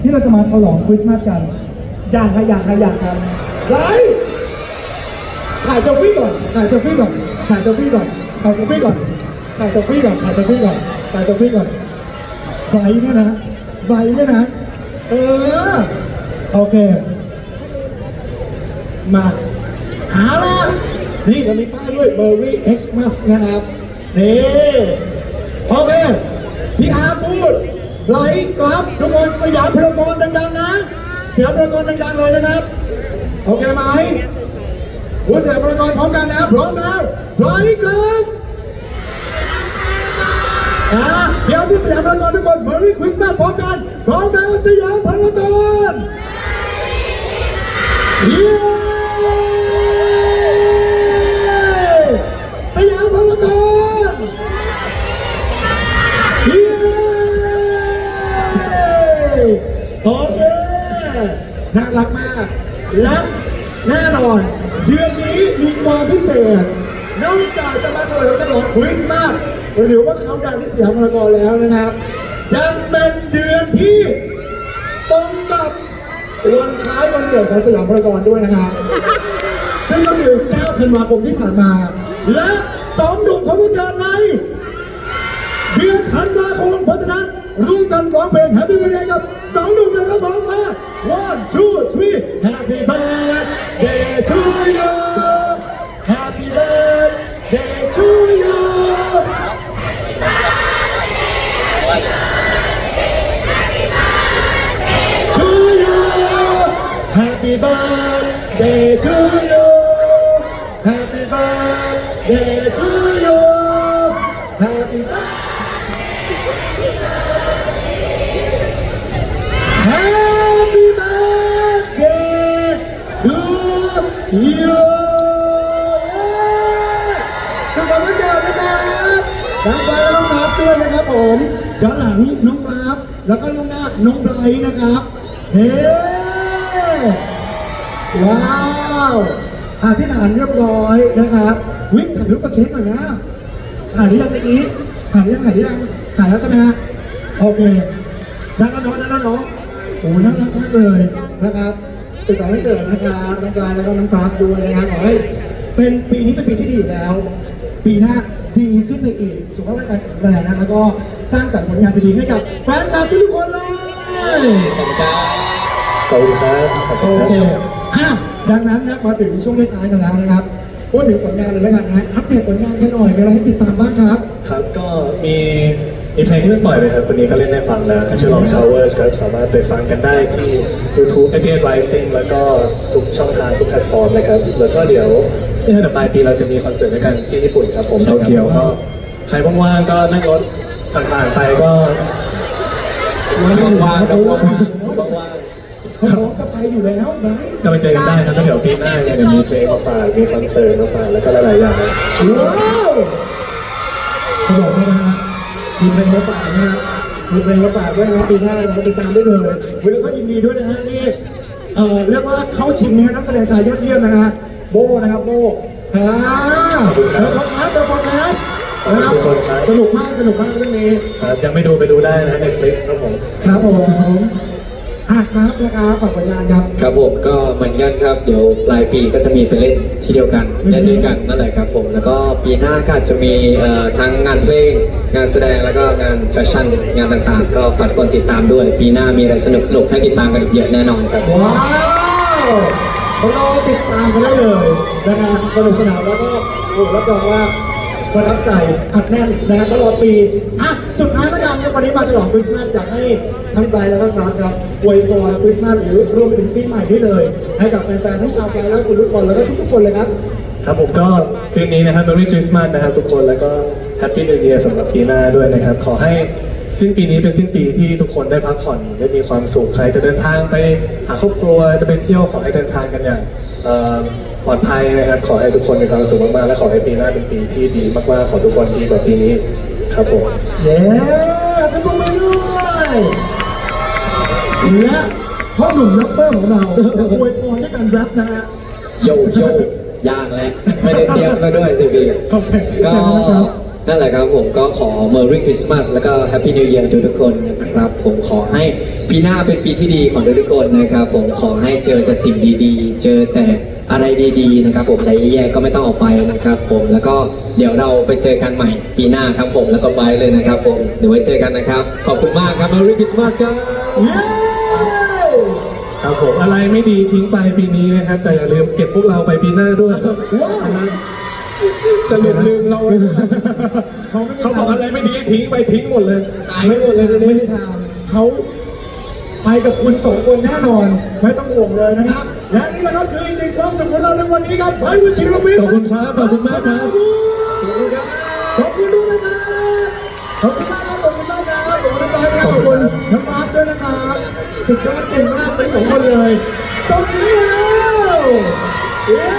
ที่เราจะมาฉลองคริสต์มาสกันอย่างค่ะอย่างค่ะอย่างครับไลฟ์ถ่ายเซลฟี่ก่อนถ่ายเซลฟี่ก่อนถ่ายเซลฟี่ก่อนถ่ายเซลฟี่ก่อนถ่ายเซลฟี่ก่อนถ่ายเซลฟี่ก่อนถ่ายเซลฟี่ก่อนไบรท์เนี่ยนะไบรท์เนี่ยนะเออโอเค มาหาละนี่เรามีป้ายด้วย Merry Xmas นะครับนี่โอเคพี่อาร์พูด ไลกราฟทุกคนสยามพารากอนดังๆนะสยามพารากอนดังๆเลยนะครับโอเคไหมพูดสยามพารากอนพร้อมกันนะพร้อมแล้วไลกราฟอะเดี๋ยวพูดสยามพารากอนทุกคน Merry Christmas พร้อมกันพร้อมแล้วสยามพารากอนเย้ น่ารักมาก และแน่นอน เดือนนี้มีความพิเศษ นอกจากจะมาเฉลิมฉลองคริสต์มาสหรือว่าเขาดาวน์ที่สยามพารากอนแล้วนะครับ ยังเป็นเดือนที่ตรงกับวันคล้ายวันเกิดของสยามพารากอนด้วยนะครับ ซึ่งก็คือ 9 ธันวาคมที่ผ่านมา และสองหนุ่มของวงการในเดือนธันวาคมเพราะฉะนั้น ร่วมกันร้องเพลง Happy Birthday กับสองหนุ่มนะครับร้องมา one two three Happy Birthday to you Happy Birthday to you to you. Happy birthday to you. Happy birthday to you. นะครับทั้งไปแล้วน้องกราฟด้วยนะครับผมย้อนหลังน้องกราฟแล้วก็ล่วงหน้าน้องไบรท์นะครับเฮ้ว้าวถ่ายที่ฐานเรียบร้อยนะครับวิ่งถ่ายรูปประเค้กหน่อยนะถ่ายหรือยังเมื่อกี้ถ่ายหรือยังถ่ายหรือยังถ่ายแล้วใช่ไหมฮะโอเคได้แล้วน้องได้แล้วน้องโอ้น่ารักมากเลยนะครับสุขสันต์วันเกิดนะครับน้องกลายแล้วก็น้องกราฟด้วยนะครับขอให้เป็นปีนี้เป็นปีที่ดีอยู่แล้ว ปีหน้า ดีขึ้นไปอีกสุขภาพร่างกายแข็งแรงนะแล้วก็สร้างสรรค์ผลงานดีๆให้กับแฟนคลับทุกๆคนเลย ขอบคุณครับขอบคุณครับขอบโอคุณเคครับ อะดังนั้นครับมาถึงช่วงท้ายๆกันแล้วนะครับพูดถึงผลงานเลยแล้วกันนะ อัปเดตผลงานกันหน่อยมีอะไรให้ติดตามบ้างครับ ครับก็มีมีเพลงที่เพิ่งปล่อยไปครับวันนี้ก็เล่นได้ฟังแล้วชื่อลอง Showers ครับสามารถไปฟังกันได้ที่ YouTube a g a n Rising แล้วก็ทุกช่องทางทุกแพลตฟอร์มนะครับ แล้วก็เดี๋ยวนี่ถ้า เดี๋ยวปลายปีเราจะมีคอนเสิร์ตด้วยกันที่ญี่ปุ่นครับผมโตเกียวก็ใครว่างๆก็นั่งรถผ่านๆไปก็ว่างๆครับว่างว่างเขาพร้อมจะไปอยู่แล้วไหมๆก็ไปเจอกันได้ครับแล้วเดี๋ยวปีหน้าเนี่ยเดี๋ยวมีเพลงมาฝากมีคอนเสิร์ตมาฝากแล้วก็หลายๆอย่างว้าวเขาบอกด้วยนะฮะมีเพลงมาฝากนะฮะมีเพลงมาฝากด้วยนะครับปีหน้าเราติดตามได้เลยวันนี้ก็ยินดีด้วยนะฮะนี่เอ่อเรียกว่าเข้าชิงนะฮะนักแสดงชายยอดเยี่ยมนะฮะ โบนะครับโบอ่าขอบคุณครับเดอะพอดแคสต์เดอะพอดแคสต์นะครับขอบคุณครับสนุกมากสนุกมากเรื่องนี้ครับยังไม่ดูไปดูได้นะ Netflix ครับผมครับผมอะครับนะครับฝากผลงานครับ ครับผมก็เหมือนกันครับ เดี๋ยวปลายปีก็จะมีไปเล่นที่เดียวกันอือฮึเล่นด้วยกันนั่นแหละครับผมแล้วก็ปีหน้าก็อาจจะมีเอ่อทั้งงานเพลงงานแสดงแล้วก็งานแฟชั่นงานต่างๆ ก็ฝากทุกคนติดตามด้วย ปีหน้ามีอะไรสนุกๆให้ติดตามกันอีกเยอะแน่นอนครับว้าว เราติดตามกันได้เลยนะฮะสนุกสนานแล้วก็โอ้รับรองว่าประทับใจอัดแน่นนะฮะตลอดปีอะสุดท้ายแล้วกันเนี่ยวันนี้มาฉลองคริสต์มาสอยากให้ทั้งไบแล้วก็กราฟครับอวยพรคริสต์มาสหรือรวมถึงปีใหม่ด้วยเลย ให้กับแฟนๆทั้งชาวไบรท์และคุณทุกคนแล้วก็ทุกๆคนเลยครับครับผมก็คืนนี้นะครับ Merry Christmas นะครับทุกคนแล้วก็ Happy New Year สำหรับปีหน้าด้วยนะครับ ขอให้ สิ้นปีนี้เป็นสิ้นปีที่ทุกคนได้พักผ่อนได้มีความสุขใครจะเดินทางไปหาครอบครัวจะไปเที่ยวขอให้เดินทางกันอย่างเอ่อปลอดภัยนะครับขอให้ทุกคนมีความสุขมากๆและขอให้ปีหน้าเป็นปีที่ดีมากๆขอทุกคนดีกว่าปีนี้ครับผมเย้จะปรบมือด้วยและพ่อหนุ่มแรปเปอร์ของเราจะอวยพรด้วยการแรปนะฮะโยโย่ย่างแล้วไม่ได้เตรียมมาด้วยสิพี่โอเคก็เชิญ นั่นแหละครับผมก็ขอ Merry Christmas แล้วก็ Happy New Year ทุกๆคนนะครับ ผมขอให้ปีหน้าเป็นปีที่ดีของทุกๆคนนะครับ ผมขอให้เจอแต่สิ่งดีๆ เจอแต่อะไรดีๆนะครับ ผมอะไรแย่ๆก็ไม่ต้องออกไปนะครับ ผมแล้วก็เดี๋ยวเราไปเจอกันใหม่ปีหน้าทั้งผมแล้วก็ไบร์ทเลยนะครับ ผมเดี๋ยวไว้เจอกันนะครับ ขอบคุณมากครับ Merry Christmas ครับเย้ครับผมอะไรไม่ดีทิ้งไปปีนี้นะครับ แต่อย่าลืมเก็บพวกเราไปปีหน้าด้วยว้าว สรุปลืมเราเขาไม่เขาบอกอะไรไม่ดีให้ทิ้งไปทิ้งหมดเลยหายไม่หมดเลยไม่ได้ทำเขาไปกับคุณสองคนแน่นอนไม่ต้องห่วงเลยนะครับ และนี่นะครับคืออีกหนึ่งความสุขของเราในวันนี้ครับไบร์ทวิชิรวิทย์ขอบคุณครับขอบคุณมากครับขอบคุณด้วยนะครับขอบคุณมากครับขอบคุณมากครับขอบคุณน้องไบร์ทนะครับขอบคุณน้องมาร์คด้วยนะครับสุดยอดเก่งมากเป็นสองคนเลยส่งเสียงเลยแล้วเย้